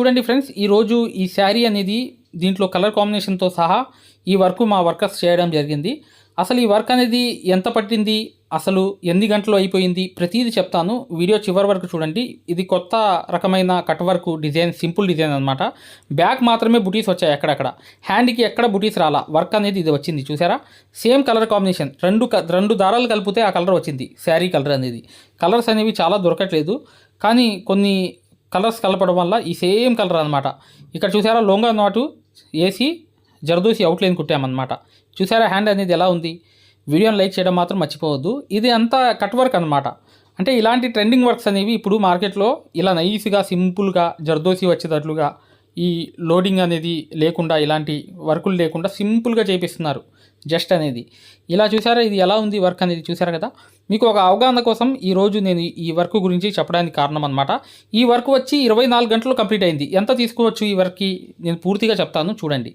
చూడండి ఫ్రెండ్స్ ఈరోజు ఈ శారీ అనేది దీంట్లో కలర్ కాంబినేషన్తో సహా ఈ వర్క్ మా వర్కర్స్ చేయడం జరిగింది. అసలు ఈ వర్క్ అనేది ఎంత పట్టింది? అసలు ఎన్ని గంటలు అయిపోయింది? ప్రతిదీ చెప్తాను. వీడియో చివరి వరకు చూడండి. ఇది కొత్త రకమైన cut work design simple design అనమాట బ్యాక్ మాత్రమే బుటీస్ వచ్చాయి ఎక్కడక్కడ. హ్యాండ్కి ఎక్కడ బుటీస్ రాలా? వర్క్ అనేది ఇది వచ్చింది చూసారా? Same colour combination. రెండు క- రెండు దారాలు కలిపితే ఆ కలర్ వచ్చింది శారీ కలర్ అనేది. కలర్స్ అనేవి చాలా దొరకట్లేదు. కానీ కొన్ని కలర్స్ కలపడం వల్ల ఈ సేమ్ కలర్ అనమాట ఇక్కడ చూసారా లొంగ నాటు వేసి జరదూసి అవుట్లైన్ కుట్టామన్నమాట. చూసారా హ్యాండ్ అనేది ఎలా ఉంది? వీడియోని లైక్ చేయడం మాత్రం మర్చిపోవద్దు. ఇది అంతా కట్ వర్క్ అనమాట అంటే ఇలాంటి ట్రెండింగ్ వర్క్స్ అనేవి ఇప్పుడు మార్కెట్లో ఇలా నైస్గా సింపుల్గా జర్దోసి వచ్చేటట్లుగా ఈ లోడింగ్ అనేది లేకుండా ఇలాంటి వర్కులు లేకుండా సింపుల్గా చేపిస్తున్నారు జస్ట్ అనేది. ఇలా చూసారా ఇది ఎలా ఉంది వర్క్ అనేది? చూసారు కదా? మీకు ఒక అవగాహన కోసం ఈరోజు నేను ఈ వర్క్ గురించి చెప్పడానికి కారణం అనమాట ఈ వర్క్ వచ్చి ఇరవై నాలుగు గంటలు కంప్లీట్ అయింది. ఎంత తీసుకోవచ్చు ఈ వర్క్కి? నేను పూర్తిగా చెప్తాను. చూడండి.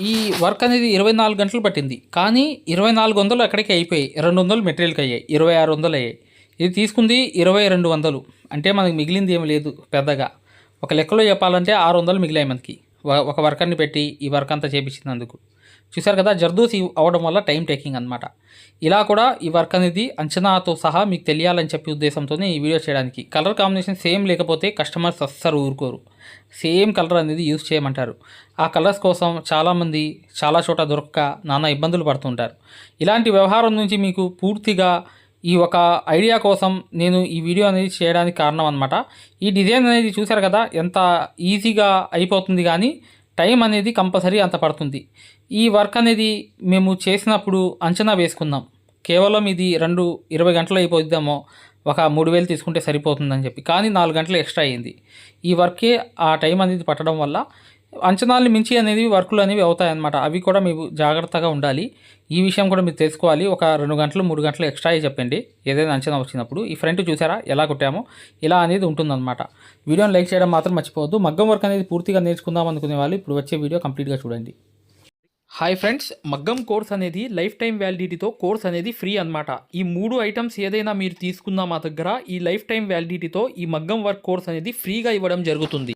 ఈ వర్క్ అనేది ఇరవై నాలుగు గంటలు పట్టింది. కానీ ఇరవై నాలుగు వందలు అక్కడికి అయిపోయాయి. రెండు వందలు మెటీరియల్కి అయ్యాయి. ఇరవై ఆరు వందలు అయ్యాయి. ఇది తీసుకుంది ఇరవై రెండు వందలు. అంటే మనకి మిగిలింది ఏమి లేదు పెద్దగా. ఒక లెక్కలో చెప్పాలంటే ఆరు వందలు మిగిలాయి మనకి. ఒక వర్కర్ని పెట్టి ఈ వర్క్ అంతా చేపించినందుకు. చూసారు కదా జర్దోసి అవ్వడం వల్ల టైం టేకింగ్ అనమాట ఇలా కూడా ఈ వర్క్ అనేది అంచనాతో సహా మీకు తెలియాలని చెప్పే ఉద్దేశంతోనే ఈ వీడియో చేయడానికి. కలర్ కాంబినేషన్ సేమ్ లేకపోతే కస్టమర్స్ అస్సలు ఊరుకోరు. సేమ్ కలర్ అనేది యూజ్ చేయమంటారు. ఆ కలర్స్ కోసం చాలామంది చాలా చోట దొరక్క నానా ఇబ్బందులు పడుతుంటారు ఇలాంటి వ్యవహారం నుంచి మీకు పూర్తిగా ఈ ఒక ఐడియా కోసం నేను ఈ వీడియో అనేది చేయడానికి కారణం అనమాట ఈ డిజైన్ అనేది చూశారు కదా ఎంత ఈజీగా అయిపోతుంది కానీ టైం అనేది కంపల్సరీ అంత పడుతుంది. ఈ వర్క్ అనేది మేము చేసినప్పుడు అంచనా వేసుకుందాం. కేవలం ఇది రెండు ఇరవై గంటలు అయిపోద్దామో ఒక మూడు వేలు తీసుకుంటే సరిపోతుందని చెప్పి. కానీ నాలుగు గంటలు ఎక్స్ట్రా అయ్యింది. ఈ వర్కే ఆ టైం అనేది పట్టడం వల్ల అంచనాలను మించి అనేది వర్కులు అనేవి అవుతాయన్నమాట. అవి కూడా మీరు జాగ్రత్తగా ఉండాలి. ఈ విషయం కూడా మీరు తెలుసుకోవాలి. ఒక రెండు గంటలు మూడు గంటలు ఎక్స్ట్రా చెప్పండి. ఏదైనా అంచనా వచ్చినప్పుడు. ఈ ఫ్రంట్ చూసారా? ఎలా కుట్టామో? ఇలా అనేది ఉంటుందన్నమాట. వీడియోని లైక్ చేయడం మాత్రం మర్చిపోవద్దు. మగ్గం వర్క్ అనేది పూర్తిగా నేర్చుకుందాం అనుకునే వాళ్ళు ఇప్పుడు వచ్చే వీడియో కంప్లీట్గా చూడండి. హాయ్ ఫ్రెండ్స్ మగ్గం కోర్స్ అనేది లైఫ్ టైం వ్యాలిడిటీతో కోర్స్ అనేది ఫ్రీ అనమాట ఈ మూడు ఐటమ్స్ ఏదైనా మీరు తీసుకున్నా మా దగ్గర ఈ లైఫ్ టైం వ్యాలిడిటీతో ఈ మగ్గం వర్క్ కోర్స్ అనేది ఫ్రీగా ఇవ్వడం జరుగుతుంది.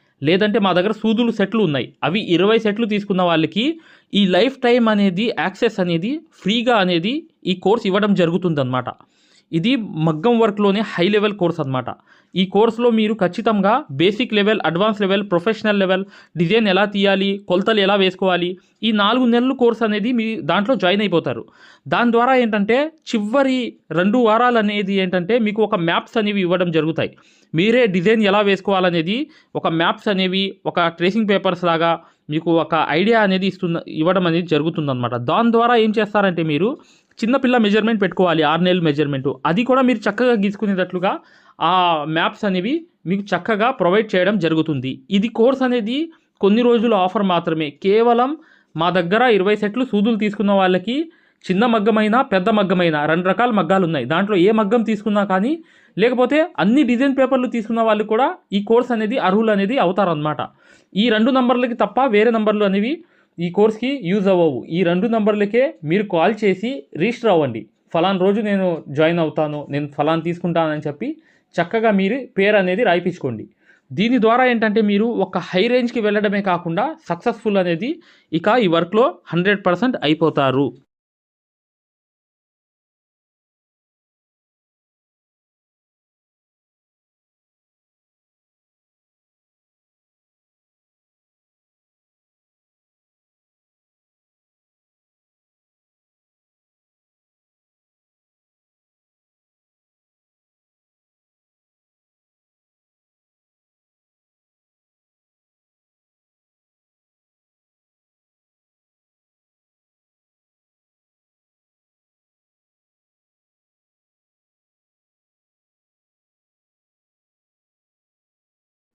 లేదంటే మా దగ్గర సూదులు సెట్లు ఉన్నాయి. అవి ఇరవై సెట్లు తీసుకున్న వాళ్ళకి ఈ లైఫ్ టైం అనేది యాక్సెస్ అనేది ఫ్రీగా అనేది ఈ కోర్స్ ఇవ్వడం జరుగుతుందన్నమాట. ఇది మగ్గం వర్క్లోనే హై లెవెల్ కోర్స్ అన్నమాట. ఈ కోర్సులో మీరు ఖచ్చితంగా basic level advance level professional level design ఎలా తీయాలి కొలతలు ఎలా వేసుకోవాలి ఈ నాలుగు నెలలు కోర్స్ అనేది మీ దాంట్లో జాయిన్ అయిపోతారు. దాని ద్వారా ఏంటంటే చివరి రెండు వారాలు అనేది ఏంటంటే మీకు ఒక మ్యాప్స్ అనేవి ఇవ్వడం జరుగుతాయి. మీరే డిజైన్ ఎలా వేసుకోవాలనేది ఒక మ్యాప్స్ అనేవి ఒక ట్రేసింగ్ పేపర్స్ లాగా మీకు ఒక ఐడియా అనేది ఇస్తున్న ఇవ్వడం అనేది జరుగుతుందన్నమాట. దాని ద్వారా ఏం చేస్తారంటే మీరు చిన్నపిల్ల మెజర్మెంట్ పెట్టుకోవాలి ఆరు నెలలు మెజర్మెంట్. అది కూడా మీరు చక్కగా గీసుకునేటట్లుగా ఆ మ్యాప్స్ అనేవి మీకు చక్కగా ప్రొవైడ్ చేయడం జరుగుతుంది. ఇది కోర్స్ అనేది కొన్ని రోజుల ఆఫర్ మాత్రమే. కేవలం మా దగ్గర ఇరవై సెట్లు సూదులు తీసుకున్న వాళ్ళకి చిన్న మగ్గమైన పెద్ద మగ్గమైన రెండు రకాల మగ్గాలు ఉన్నాయి దాంట్లో ఏ మగ్గం తీసుకున్నా కానీ లేకపోతే అన్ని డిజైన్ పేపర్లు తీసుకున్న వాళ్ళు కూడా ఈ కోర్స్ అనేది అర్హులు అనేది అవుతారనమాట ఈ రెండు నంబర్లకి తప్ప వేరే నంబర్లు అనేవి ఈ కోర్స్కి యూజ్ అవ్వవు. ఈ రెండు నంబర్లకే మీరు కాల్ చేసి రిజిస్టర్ అవ్వండి. ఫలాన్ రోజు నేను జాయిన్ అవుతాను నేను ఫలాన్ తీసుకుంటానని చెప్పి చక్కగా మీరు పేరు అనేది రాయిపించుకోండి. దీని ద్వారా ఏంటంటే మీరు ఒక హై రేంజ్కి వెళ్ళడమే కాకుండా సక్సెస్ఫుల్ అనేది ఇక ఈ వర్క్లో హండ్రెడ్ పర్సెంట్ అయిపోతారు.